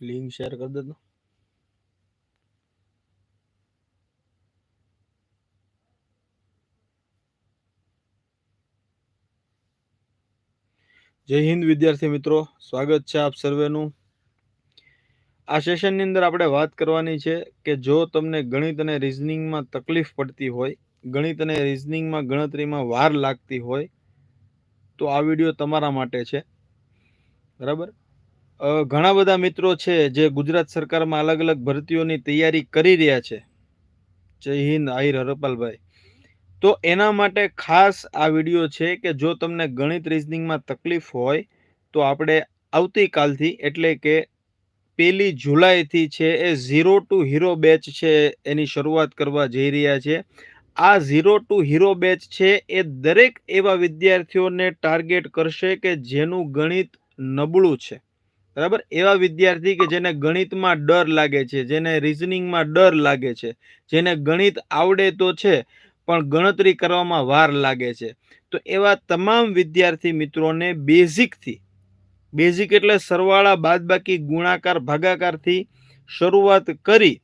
Link share કરી દેતો જય હિન્દ વિદ્યાર્થી મિત્રો, સ્વાગત છે આપ સર્વેનું. આ સેશનની અંદર આપણે વાત કરવાની છે કે જો તમને ગણિત અને રિઝનિંગમાં તકલીફ પડતી હોય, ગણિત અને રિઝનિંગમાં ગણતરીમાં વાર લાગતી હોય, તો આ વીડિયો તમારા માટે છે. બરાબર? ઘણા બધા મિત્રો છે જે ગુજરાત સરકારમાં અલગ અલગ ભરતીઓની તૈયારી કરી રહ્યા છે. જય હિન્દ, આહિર હરપાલભાઈ. તો એના માટે ખાસ આ વીડિયો છે કે જો તમને ગણિત રિઝનિંગમાં તકલીફ હોય, તો આપણે આવતીકાલથી એટલે કે પહેલી જુલાઈથી છે એ ઝીરો ટુ હીરો બેચ છે એની શરૂઆત કરવા જઈ રહ્યા છે. આ ઝીરો ટુ હીરો બેચ છે એ દરેક એવા વિદ્યાર્થીઓને ટાર્ગેટ કરશે કે જેનું ગણિત નબળું છે. બરાબર? એવા વિદ્યાર્થી કે જેને ગણિતમાં ડર લાગે છે, જેને રિઝનિંગમાં ડર લાગે છે, જેને ગણિત આવડે તો છે, પણ ગણતરી કરવામાં વાર લાગે છે. તો એવા તમામ વિદ્યાર્થી મિત્રોને બેઝિકથી બેઝિક એટલે સરવાળા, બાદબાકી, ગુણાકાર, ભાગાકારથી શરૂઆત કરી,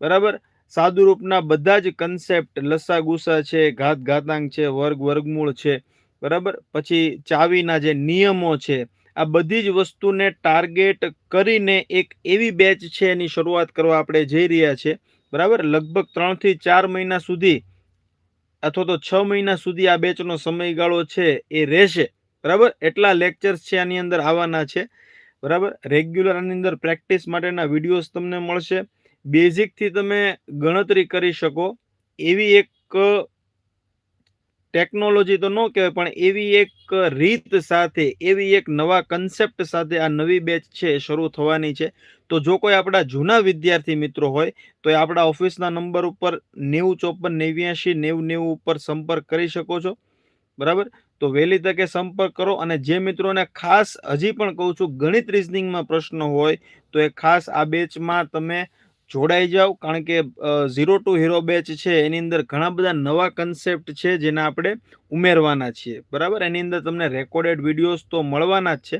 બરાબર? સાદુરૂપના બધા જ કન્સેપ્ટ લસા ગુસા છે ઘાત ઘાતાંક છે, વર્ગ, વર્ગમૂળ છે, બરાબર? પછી ચાવીના જે નિયમો છે આ બધી જ વસ્તુને ટાર્ગેટ કરીને એક એવી બેચ છે એની શરૂઆત કરવા આપણે જઈ રહ્યા છે. બરાબર? લગભગ ત્રણથી ચાર મહિના સુધી અથવા તો છ મહિના સુધી આ બેચનો સમયગાળો છે એ રહેશે. બરાબર? એટલા લેક્ચર્સ છે આની અંદર આવવાના છે. બરાબર? રેગ્યુલર આની અંદર પ્રેક્ટિસ માટેના વિડીયોઝ તમને મળશે. બેઝિકથી તમે ગણતરી કરી શકો. એવી એક ટેકનોલોજી તો ન કહેવાય, પણ એવી એક રીત સાથે, એવી એક નવા કન્સેપ્ટ સાથે આ નવી બેચ છે શરૂ થવાની છે. તો જો કોઈ આપણા જૂના વિદ્યાર્થી મિત્રો હોય, તો એ આપણા ઓફિસના નંબર ઉપર નેવું ચોપન નેવ્યાશી નેવું નેવું ઉપર સંપર્ક કરી શકો છો. બરાબર? તો વહેલી તકે સંપર્ક કરો અને જે મિત્રોને ખાસ હજી પણ કહું છું, ગણિત રિઝનિંગમાં પ્રશ્ન હોય, તો એ ખાસ આ બેચમાં તમે જોડાઈ જાઓ, કારણ કે ઝીરો ટુ હીરો બેચ છે, એની અંદર ઘણા બધા નવા કન્સેપ્ટ છે, જેને આપણે ઉમેરવાના છીએ. બરાબર? એની અંદર તમને રેકોર્ડેડ વિડીયોઝ તો મળવાના જ છે.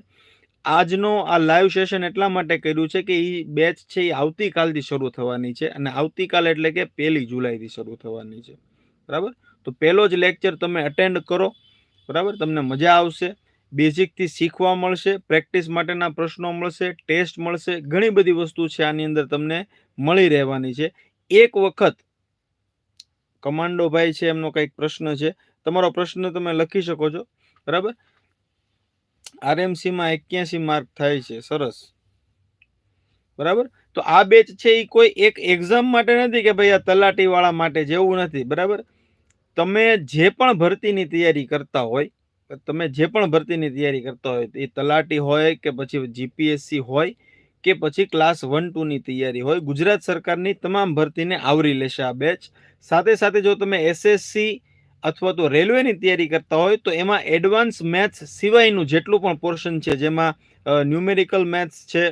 આજનો આ લાઈવ સેશન એટલા માટે કર્યું છે કે એ બેચ છે એ આવતીકાલથી શરૂ થવાની છે, અને આવતીકાલ એટલે કે પહેલી જુલાઈથી શરૂ થવાની છે. બરાબર? તો પહેલો જ લેક્ચર તમે અટેન્ડ કરો. બરાબર? તમને મજા આવશે. બેઝિકથી શીખવા મળશે, પ્રેક્ટિસ માટેના પ્રશ્નો મળશે, ટેસ્ટ મળશે, ઘણી બધી વસ્તુ છે આની અંદર તમને મળી રહેવાની છે. એક વખત કમાન્ડો ભાઈ છે એમનો કંઈક પ્રશ્ન છે, તમારો પ્રશ્ન તમે લખી શકો છો, બરાબર? આરએમસીમાં એક્યાસી માર્ક થાય છે, સરસ. બરાબર? તો આ બેચ છે એ કોઈ એક એક્ઝામ માટે નથી કે ભાઈ આ તલાટી વાળા માટે જેવું નથી, બરાબર? તમે જે પણ ભરતીની તૈયારી કરતા હોય તમે જે પણ ભરતીની તૈયારી કરતા હોય, એ તલાટી હોય કે પછી જીપીએસસી હોય કે પછી ક્લાસ વન ટુની તૈયારી હોય, ગુજરાત સરકારની તમામ ભરતીને આવરી લેશે આ બેચ સાથે સાથે જો તમે એસએસસી અથવા તો રેલવેની તૈયારી કરતા હોય, તો એમાં એડવાન્સ મેથ્સ સિવાયનું જેટલું પણ પોર્શન છે, જેમાં ન્યુમેરિકલ મેથ્સ છે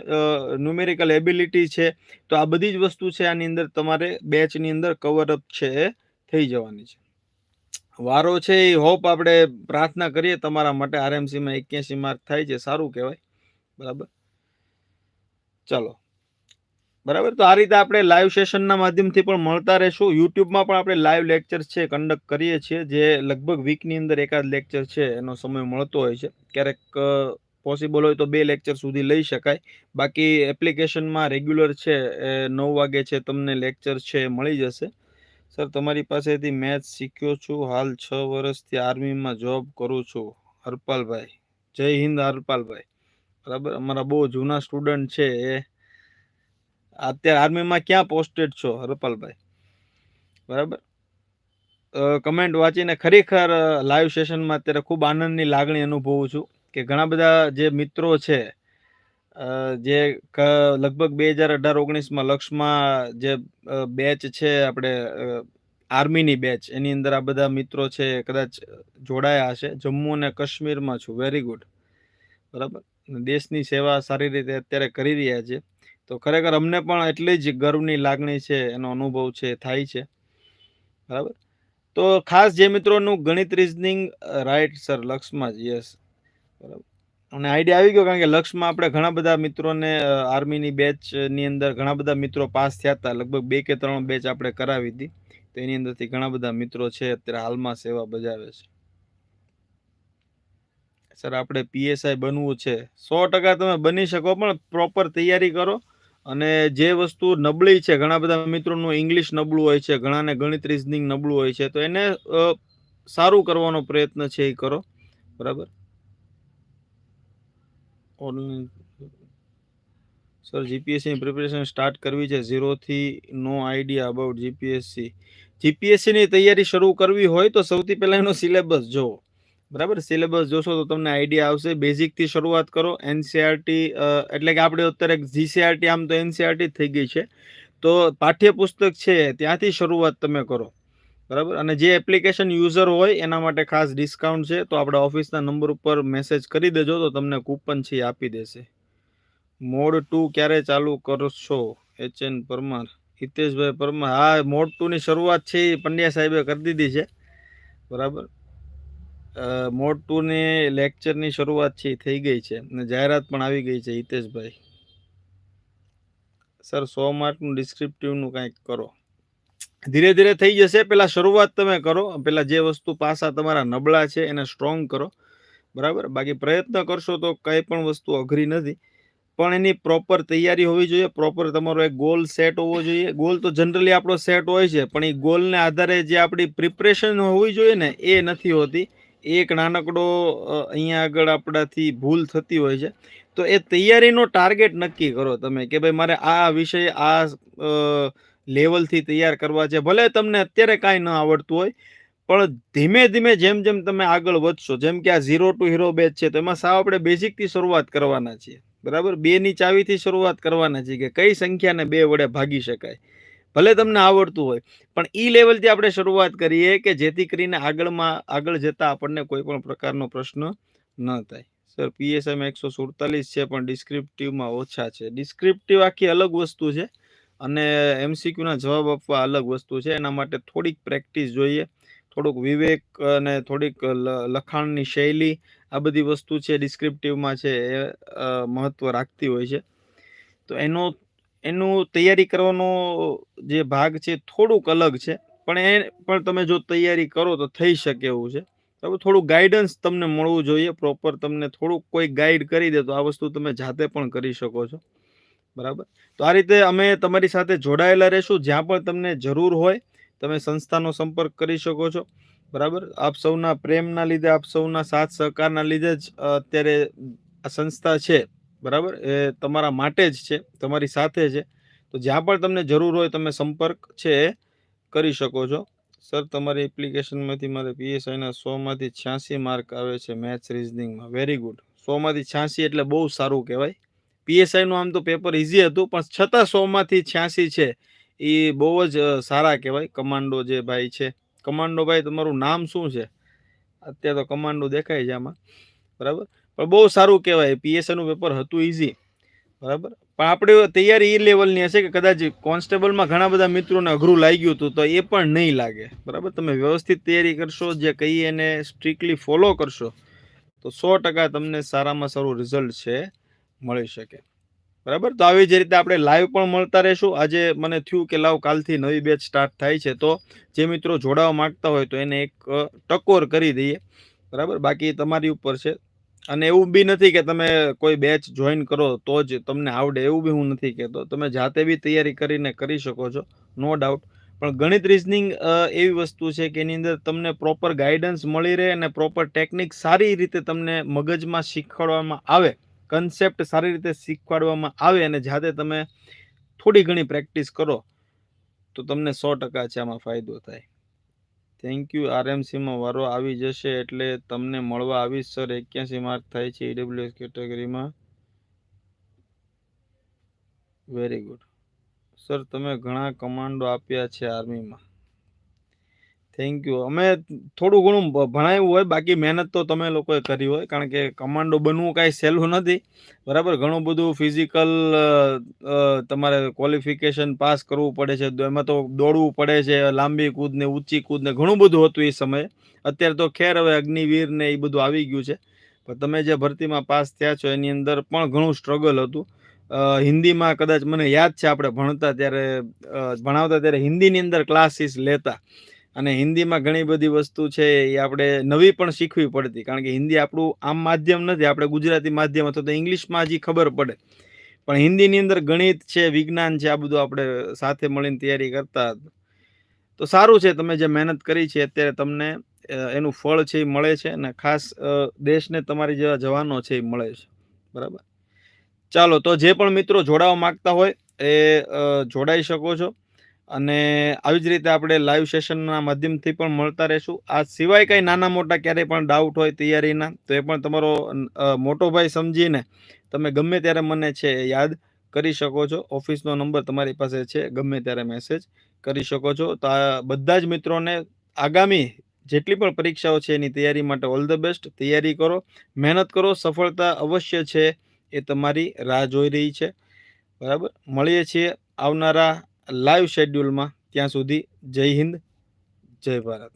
ન્યુમેરિકલ એબિલિટી છે, તો આ બધી જ વસ્તુ છે, આની અંદર તમારે બેચની અંદર કવર અપ છે એ થઈ જવાની છે. વારો છે એ હોપ આપણે પ્રાર્થના કરીએ તમારા માટે આરએમસીમાં એક્યાસી માર્ક થાય છે, સારું કહેવાય. બરાબર? ચાલો. બરાબર? તો આ રીતે આપણે લાઈવ સેશનના માધ્યમથી પણ મળતા રહેશું. યુટ્યુબમાં પણ આપણે લાઈવ લેક્ચર છે કન્ડક્ટ કરીએ છીએ, જે લગભગ વીકની અંદર એકાદ લેક્ચર છે, એનો સમય મળતો હોય છે. ક્યારેક પોસિબલ હોય તો બે લેક્ચર સુધી લઈ શકાય. બાકી એપ્લિકેશનમાં રેગ્યુલર છે, એ નવ વાગે છે, તમને લેક્ચર છે, મળી જશે. સર, તમારી પાસેથી મેથ્સ શીખ્યો છું. હાલ છ વર્ષથી આર્મીમાં જોબ કરું છું. હરપાલભાઈ. જય હિન્દ, હરપાલભાઈ. બરાબર? અમારા બહુ જૂના સ્ટુડન્ટ છે એ. અત્યારે આર્મીમાં ક્યાં પોસ્ટેડ છો, હરપાલભાઈ? બરાબર? કમેન્ટ વાંચીને ખરેખર લાઈવ સેશનમાં અત્યારે ખૂબ આનંદની લાગણી અનુભવું છું કે ઘણા બધા જે મિત્રો છે જે લગભગ બે હજાર અઢાર ઓગણીસમાં લક્ષમાં જે બેચ છે આપણે આર્મીની બેચ, એની અંદર આ બધા મિત્રો છે કદાચ જોડાયા હશે. જમ્મુ અને કાશ્મીરમાં છું. વેરી ગુડ બરાબર? દેશની સેવા સારી રીતે અત્યારે કરી રહ્યા છે. તો ખરેખર અમને પણ એટલી જ ગર્વની લાગણી છે, એનો અનુભવ છે, થાય છે. બરાબર? તો ખાસ જે મિત્રોનું ગણિત રિઝનિંગ રાઈટ સર લક્ષમાં જ યસ બરાબર? અને આઈડિયા આવી ગયો કારણ કે લક્ષમાં આપણે ઘણા બધા મિત્રોને આર્મીની બેચની અંદર ઘણા બધા મિત્રો પાસ થયા હતા. લગભગ બે કે ત્રણ બેચ આપણે કરાવી હતી. તો એની અંદરથી ઘણા બધા મિત્રો છે, અત્યારે હાલમાં સેવા બજાવે છે. સર, આપણે પીએસઆઈ બનવું છે. સો ટકા તમે બની શકો, પણ પ્રોપર તૈયારી કરો. અને જે વસ્તુ નબળી છે, ઘણા બધા મિત્રોનું ઇંગ્લિશ નબળું હોય છે, ઘણાને ગણિત રિઝનિંગ નબળું હોય છે, તો એને સારું કરવાનો પ્રયત્ન છે એ કરો. બરાબર? ઓનલાઈન. સર જીપીએસસીની પ્રિપેરેશન સ્ટાર્ટ કરવી છે. ઝીરોથી નો આઈડિયા અબાઉટ જીપીએસસી જીપીએસસીની તૈયારી શરૂ કરવી હોય તો સૌથી પહેલાં એનો સિલેબસ જુઓ. બરાબર? સિલેબસ જોશો તો તમને આઈડિયા આવશે. બેઝિકથી શરૂઆત કરો. એનસીઆરટી એટલે કે આપણે અત્યારે જીસીઆરટી આમ તો એનસીઆરટી થઈ ગઈ છે. તો પાઠ્યપુસ્તક છે, ત્યાંથી શરૂઆત તમે કરો. બરાબર? અને જે એપ્લિકેશન યુઝર હોય, એના માટે ખાસ ડિસ્કાઉન્ટ છે, તો આપણા ઓફિસના નંબર ઉપર મેસેજ કરી દેજો, તો તમને કૂપન છે આપી દેશે. મોડ ટુ ક્યારે ચાલુ કરશો? એચ એન પરમાર, હિતેશભાઈ પરમાર, હા, મોડ ટુની શરૂઆત છે એ પંડ્યા સાહેબે કરી દીધી છે. બરાબર? મોડ ટુની લેક્ચરની શરૂઆત છે થઈ ગઈ છે અને જાહેરાત પણ આવી ગઈ છે હિતેશભાઈ. સર, સો માર્કનું ડિસ્ક્રિપ્ટિવનું કાંઈક કરો. ધીરે ધીરે થઈ જશે. પેલા શરૂઆત તમે કરો. પેલા જે વસ્તુ પાસા તમારા નબળા છે, એને સ્ટ્રોંગ કરો. બરાબર? બાકી પ્રયત્ન કરશો તો કંઈ પણ વસ્તુ અઘરી નથી. પણ એની પ્રોપર તૈયારી હોવી જોઈએ. પ્રોપર તમારો એક ગોલ સેટ હોવો જોઈએ. ગોલ તો જનરલી આપણો સેટ હોય છે. પણ એ ગોલને આધારે જે આપણી પ્રિપરેશન હોવી જોઈએ ને, એ નથી હોતી. એક નાનકડો અહીંયા આગળ આપણાથી ભૂલ થતી હોય છે. તો એ તૈયારીનો ટાર્ગેટ નક્કી કરો તમે કે ભાઈ મારે આ વિષય, આ લેવલથી તૈયાર કરવા છે. ભલે તમને અત્યારે કાંઈ ન આવડતું હોય, પણ ધીમે ધીમે જેમ જેમ તમે આગળ વધશો, જેમ કે આ ઝીરો ટુ હીરો બેચ છે, તો એમાં સાવ આપણે બેઝિકથી શરૂઆત કરવાના છીએ. બરાબર? બેની ચાવીથી શરૂઆત કરવાના છીએ કે કઈ સંખ્યાને બે વડે ભાગી શકાય. ભલે તમને આવડતું હોય, પણ ઈ લેવલથી આપણે શરૂઆત કરીએ કે જેથી કરીને આગળમાં, આગળ જતાં આપણને કોઈ પણ પ્રકારનો પ્રશ્ન ન થાય. સર પીએસએમ એકસો સુડતાલીસ છે, પણ ડિસ્ક્રિપ્ટિવમાં ઓછા છે. ડિસ્ક્રિપ્ટિવ આખી અલગ વસ્તુ છે. અને એમસીક્યુના જવાબ આપવા અલગ વસ્તુ છે. એના માટે થોડીક પ્રેક્ટિસ જોઈએ. થોડુંક વિવેક અને થોડીક લખાણની શૈલી આ બધી વસ્તુ છે ડિસ્ક્રિપ્ટિવમાં છે એ મહત્ત્વ રાખતી હોય છે. તો એનો, એનું તૈયારી કરવાનો જે ભાગ છે થોડુંક અલગ છે. પણ એ, પણ તમે જો તૈયારી કરો તો થઈ શકે એવું છે. બરાબર થોડું ગાઈડન્સ તમને મળવું જોઈએ. પ્રોપર તમને થોડુંક કોઈ ગાઈડ કરી દે તો આ વસ્તુ તમે જાતે પણ કરી શકો છો. બરાબર? તો આ રીતે અમે તમારી સાથે જોડાયેલા રહેશું. જ્યાં પણ તમને જરૂર હોય, તમે સંસ્થાનો સંપર્ક કરી શકો છો. બરાબર? આપ સૌના પ્રેમના લીધે, આપ સૌના સાથ સહકારના લીધે જ અત્યારે આ સંસ્થા છે. બરાબર? એ તમારા માટે જ છે, તમારી સાથે છે. તો જ્યાં પણ તમને જરૂર હોય, તમે સંપર્ક છે કરી શકો છો. સર, તમારી એપ્લિકેશનમાંથી મારે પીએસઆઈના સોમાંથી છ્યાસી માર્ક આવે છે, મેથ્સ, રિઝનિંગમાં. Very good. સોમાંથી છ્યાસી એટલે બહુ સારું કહેવાય. પીએસઆઈનું આમ તો પેપર ઇઝી હતું, પણ છતાં સોમાંથી છ્યાસી છે, એ બહુ જ સારા કહેવાય. કમાન્ડો જે ભાઈ છે, કમાન્ડો ભાઈ, તમારું નામ શું છે? અત્યારે તો કમાન્ડો દેખાય છે આમાં. બરાબર? પણ બહુ સારું કહેવાય. પીએસઆઈનું પેપર હતું ઇઝી બરાબર? પણ આપણે તૈયારી એ લેવલની હશે કે કદાચ કોન્સ્ટેબલમાં ઘણા બધા મિત્રોને અઘરું લાગ્યું હતું, તો એ પણ નહીં લાગે. બરાબર? તમે વ્યવસ્થિત તૈયારી કરશો, જે કહીએ એને સ્ટ્રિક્ટલી ફોલો કરશો, તો સો ટકા તમને સારામાં સારું રિઝલ્ટ છે. મળી શકે. બરાબર? તો આવી જ રીતે આપણે લાઈવ પણ મળતા રહેશું. આજે મને થયું કે લાવ કાલથી નવી બેચ સ્ટાર્ટ થાય છે. તો જે મિત્રો જોડાવા માંગતા હોય તો એને એક ટકોર કરી દઈએ. બરાબર? બાકી તમારી ઉપર છે. અને એવું બી નથી કે તમે કોઈ બેચ જોઈન કરો તો જ તમને આવડે. એવું બી હું નથી કહેતો. તમે જાતે બી તૈયારી કરીને કરી શકો છો. નો ડાઉટ પણ ગણિત રિઝનિંગ એવી વસ્તુ છે કે એની અંદર તમને પ્રોપર ગાઈડન્સ મળી રહે અને પ્રોપર ટેકનિક સારી રીતે તમને મગજમાં શીખવાડવામાં આવે. કન્સેપ્ટ સારી રીતે શીખવાડવામાં આવે અને જાતે તમે થોડી ઘણી પ્રેક્ટિસ કરો, તો તમને સો ટકા છે આમાં ફાયદો થાય. થેન્ક યુ આરએમસીમાં વારો આવી જશે એટલે તમને મળવા આવીશ સર એક્યાસી માર્ક થાય છે ઈડબ્લ્યુએસ કેટેગરીમાં વેરી ગુડ સર તમે ઘણા કમાન્ડો આપ્યા છે આર્મીમાં થેન્ક યુ અમે થોડું ઘણું ભણાયું હોય, બાકી મહેનત તો તમે લોકોએ કરી હોય, કારણ કે કમાન્ડો બનવું કાંઈ સહેલું નથી. બરાબર? ઘણું બધું ફિઝિકલ તમારે ક્વોલિફિકેશન પાસ કરવું પડે છે એમાં તો દોડવું પડે છે, લાંબી કૂદને ઊંચી કૂદ ને ઘણું બધું હતું એ સમયે. અત્યારે તો ખેર હવે અગ્નિવીર ને એ બધું આવી ગયું છે. પણ તમે જે ભરતીમાં પાસ થયા છો, એની અંદર પણ ઘણું સ્ટ્રગલ હતું. હિન્દીમાં કદાચ મને યાદ છે, આપણે ભણતા ત્યારે ભણાવતા ત્યારે હિન્દીની અંદર ક્લાસીસ લેતા. અને હિન્દીમાં ઘણી બધી વસ્તુ છે એ આપણે નવી પણ શીખવી પડતી. કારણ કે હિન્દી આપણું આમ માધ્યમ નથી, આપણે ગુજરાતી માધ્યમ અથવા તો ઇંગ્લિશમાં હજી ખબર પડે. પણ હિન્દીની અંદર ગણિત છે, વિજ્ઞાન છે, આ બધું આપણે સાથે મળીને તૈયારી કરતા તો સારું છે, તમે જે મહેનત કરી છે, અત્યારે તમને એનું ફળ છે એ મળે છે અને ખાસ દેશને તમારી જેવા જવાનો છે એ મળે છે. બરાબર? ચાલો, તો જે પણ મિત્રો જોડાવા માગતા હોય એ જોડાઈ શકો છો. અને આવી જ રીતે આપણે લાઈવ સેશનના માધ્યમથી પણ મળતા રહેશું. આ સિવાય કંઈ નાના મોટા ક્યારેય પણ ડાઉટ હોય તૈયારીના, તો એ પણ તમારો મોટો ભાઈ સમજીને તમે ગમે ત્યારે મને છે યાદ કરી શકો છો. ઓફિસનો નંબર તમારી પાસે છે, ગમે ત્યારે મેસેજ કરી શકો છો. તો આ બધા જ મિત્રોને આગામી જેટલી પણ પરીક્ષાઓ છે એની તૈયારી માટે ઓલ ધ બેસ્ટ તૈયારી કરો, મહેનત કરો, સફળતા અવશ્ય છે એ તમારી રાહ જોઈ રહી છે. બરાબર? મળીએ છીએ આવનારા લાઈવ શેડ્યુલમાં ત્યાં સુધી જય હિન્દ જય ભારત.